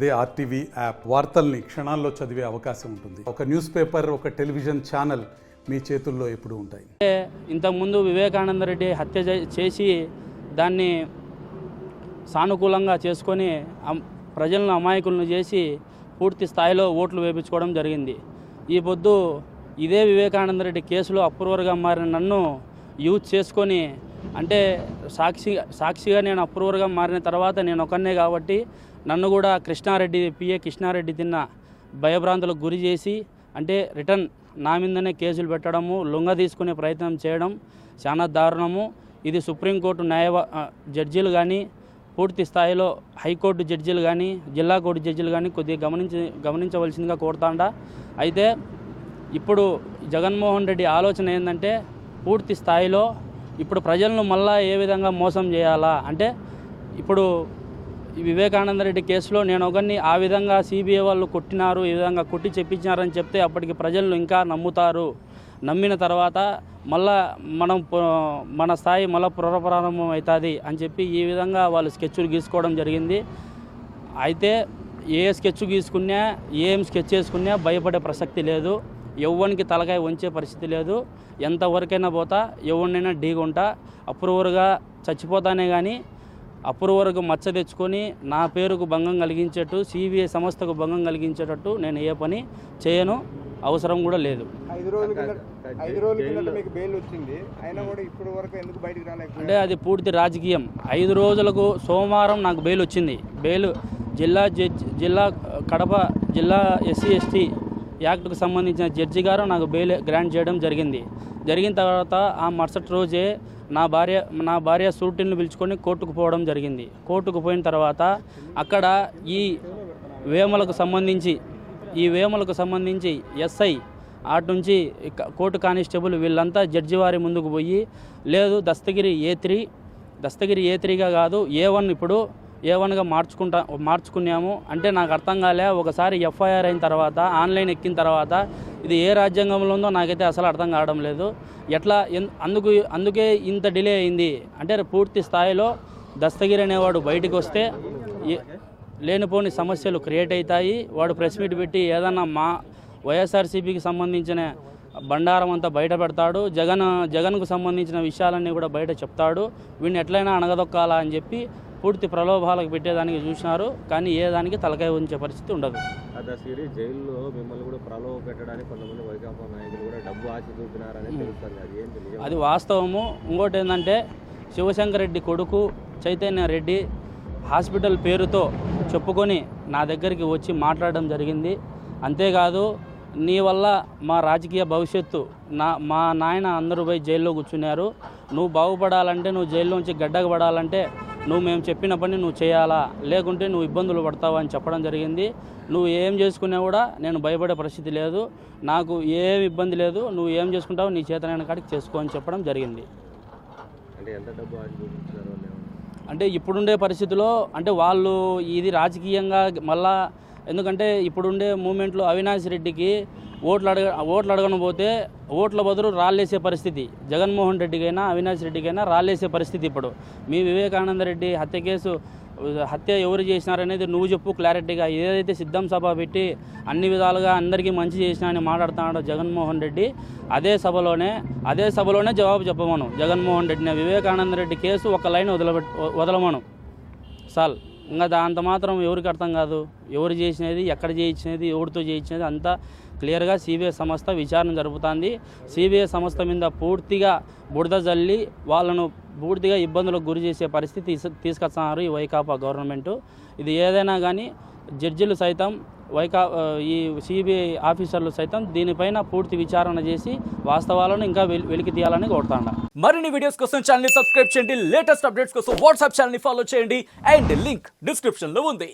అదే RTV app. వార్తల్ని క్షణాల్లో చదివే అవకాశం ఉంటుంది. ఒక న్యూస్ పేపర్ ఒక టెలివిజన్ ఛానల్ మీ చేతుల్లో ఎప్పుడు ఉంటాయి. అంటే ఇంతకుముందు వివేకానంద రెడ్డి హత్య చేసి దాన్ని సానుకూలంగా చేసుకొని ప్రజలను అమాయకులను చేసి పూర్తి స్థాయిలో ఓట్లు వేపించుకోవడం జరిగింది. ఈ పొద్దు ఇదే వివేకానంద రెడ్డి కేసులో అప్రూవర్గా మారిన నన్ను యూజ్ చేసుకొని అంటే సాక్షి సాక్షిగా నేను అప్రూవర్గా మారిన తర్వాత నేను ఒకనే కాబట్టి నన్ను కూడా కృష్ణారెడ్డి పిఏ కృష్ణారెడ్డి తిన్న భయభ్రాంతులకు గురి చేసి అంటే రిటర్న్ నా మీదనే కేసులు పెట్టడము లొంగ తీసుకునే ప్రయత్నం చేయడం చాలా దారుణము. ఇది సుప్రీంకోర్టు న్యాయ జడ్జీలు కానీ పూర్తి స్థాయిలో హైకోర్టు జడ్జీలు కానీ జిల్లా కోర్టు జడ్జీలు కానీ కొద్దిగా గమనించి గమనించవలసిందిగా కోరుతాండా. అయితే ఇప్పుడు జగన్మోహన్ రెడ్డి ఆలోచన ఏంటంటే పూర్తి స్థాయిలో ఇప్పుడు ప్రజలను మళ్ళా ఏ విధంగా మోసం చేయాలా? అంటే ఇప్పుడు వివేకానంద రెడ్డి కేసులో నేను ఒకరిని ఆ విధంగా సిబిఐ వాళ్ళు కొట్టినారు ఈ విధంగా కొట్టి చెప్పించినారని చెప్తే అప్పటికి ప్రజలు ఇంకా నమ్ముతారు. నమ్మిన తర్వాత మళ్ళా మనం మన స్థాయి మళ్ళీ పునఃప్రారంభం అవుతుంది అని చెప్పి ఈ విధంగా వాళ్ళు స్కెచ్లు గీసుకోవడం జరిగింది. అయితే ఏ స్కెచ్ గీసుకున్నా ఏం స్కెచ్ చేసుకున్నా భయపడే ప్రసక్తి లేదు. ఎవరికి తలకాయ వంచే పరిస్థితి లేదు. ఎంతవరకైనా పోతా ఎవరినైనా ఢీగుంటా అప్రూవర్గా చచ్చిపోతానే కానీ అప్రూవర్కు మచ్చ తెచ్చుకొని నా పేరుకు భంగం కలిగించేట్టు సిబిఐ సంస్థకు భంగం కలిగించేటట్టు నేను ఏ పని చేయను. అవసరం కూడా లేదు. వరకు అంటే అది పూర్తి రాజకీయం. ఐదు రోజులకు సోమవారం నాకు బెయిల్ వచ్చింది. బెయిల్ జిల్లా జడ్జి జిల్లా కడప జిల్లా ఎస్సీ ఎస్టీ యాక్ట్కు సంబంధించిన జడ్జి గారు నాకు బెయిల్ గ్రాంట్ చేయడం జరిగింది. జరిగిన తర్వాత ఆ మరుసటి రోజే నా భార్య నా భార్య సూటిని పిలుచుకొని కోర్టుకు పోవడం జరిగింది. కోర్టుకు పోయిన తర్వాత అక్కడ ఈ వేమలకు సంబంధించి ఈ వేమలకు సంబంధించి ఎస్ఐ అటు నుంచి కోర్టు కానిస్టేబుల్ వీళ్ళంతా జడ్జి వారి ముందుకు పోయి లేదు Dastagiri A three Dastagiri A త్రీగా కాదు ఏ వన్ ఇప్పుడు ఏ వన్గా మార్చుకుంటా మార్చుకున్నాము. అంటే నాకు అర్థం కాలే ఒకసారి ఎఫ్ఐఆర్ అయిన తర్వాత ఆన్లైన్ ఎక్కిన తర్వాత ఇది ఏ రాజ్యాంగంలో ఉందో నాకైతే అసలు అర్థం కావడం లేదు. ఎట్లా ఎన్- అందుకు అందుకే ఇంత డిలే అయింది. అంటే పూర్తి స్థాయిలో దస్తగిరి అనేవాడు బయటకు వస్తే లేనిపోని సమస్యలు క్రియేట్ అవుతాయి వాడు ప్రెస్ మీట్ పెట్టి ఏదన్నా మా వైఎస్ఆర్సీపీకి సంబంధించిన బండారం అంతా బయట పెడతాడు. జగన్ జగన్కు సంబంధించిన విషయాలన్నీ కూడా బయట చెప్తాడు. వీడిని ఎట్లయినా అణగదొక్కాలా అని చెప్పి పూర్తి ప్రలోభాలకు పెట్టేదానికి చూసినారు కానీ ఏ దానికి తలకాయ ఉంచే పరిస్థితి ఉండదు. జైల్లో మిమ్మల్ని కూడా ప్రలోభ పెట్టడానికి కొంతమంది వైకాపా నాయకులు కూడా డబ్బు ఆశ చూపినారని తెలుస్తుంది. అది ఏంటి అది వాస్తవము. ఇంకోటి ఏంటంటే శివశంకర్ రెడ్డి కొడుకు చైతన్య రెడ్డి హాస్పిటల్ పేరుతో చెప్పుకొని నా దగ్గరికి వచ్చి మాట్లాడడం జరిగింది. అంతేకాదు నీ వల్ల మా రాజకీయ భవిష్యత్తు నా మా నాయన అందరూ పోయి జైల్లో కూర్చున్నారు. నువ్వు బాగుపడాలంటే నువ్వు జైల్లోంచి గడ్డకు పడాలంటే నువ్వు మేము చెప్పిన పని నువ్వు చేయాలా? లేకుంటే నువ్వు ఇబ్బందులు పడతావా అని చెప్పడం జరిగింది. నువ్వు ఏం చేసుకున్నా కూడా నేను భయపడే పరిస్థితి లేదు. నాకు ఏం ఇబ్బంది లేదు. నువ్వు ఏం చేసుకుంటావో నీ చేతనైన కాడికి చేసుకో అని చెప్పడం జరిగింది. అంటే ఇప్పుడుండే పరిస్థితిలో అంటే వాళ్ళు ఇది రాజకీయంగా మళ్ళా ఎందుకంటే ఇప్పుడుండే మూమెంట్లో అవినాష్ రెడ్డికి ఓట్లు అడగ ఓట్లు అడగను పోతే ఓట్ల బదులు రాళ్ళేసే పరిస్థితి. జగన్మోహన్ రెడ్డికైనా అవినాష్ రెడ్డికైనా రాళ్ళేసే పరిస్థితి ఇప్పుడు. మీ వివేకానంద రెడ్డి హత్య కేసు హత్య ఎవరు చేసినారనేది నువ్వు చెప్పు క్లారిటీగా. ఏదైతే సిద్ధం సభ పెట్టి అన్ని విధాలుగా అందరికీ మంచి చేసినా అని మాట్లాడుతున్నాడో జగన్మోహన్ రెడ్డి అదే సభలోనే అదే సభలోనే జవాబు చెప్పమను. జగన్మోహన్ రెడ్డిని వివేకానంద రెడ్డి కేసు ఒక లైన్ వదలబెట్ వదలమను. సాల్ ఇంకా దాంత మాత్రం ఎవరికి అర్థం కాదు? ఎవరు చేసినది ఎక్కడ చేయించినది ఎవరితో చేయించినది అంతా క్లియర్గా సిబిఐ సంస్థ విచారణ జరుపుతుంది. సిబిఐ సంస్థ మీద పూర్తిగా బుడద జల్లి వాళ్ళను పూర్తిగా ఇబ్బందులకు గురి చేసే పరిస్థితి తీసుకొస్తున్నారు ఈ వైకాపా గవర్నమెంట్. ఇది ఏదైనా కానీ జడ్జిలు సైతం వైకా ఈ సిబిఐ ఆఫీసర్లు సైతం దీనిపైన పూర్తి విచారణ చేసి వాస్తవాలను ఇంకా వెలి వెలికి తీయాలని కోరుతాండ. మరిన్ని వీడియోస్ కోసం ఛానల్ సబ్స్క్రైబ్ చేయండి. లేటెస్ట్ అప్డేట్స్ కోసం వాట్సాప్ ఛానల్ ఫాలో చేయండి. అండ్ లింక్ డిస్క్రిప్షన్లో ఉంది.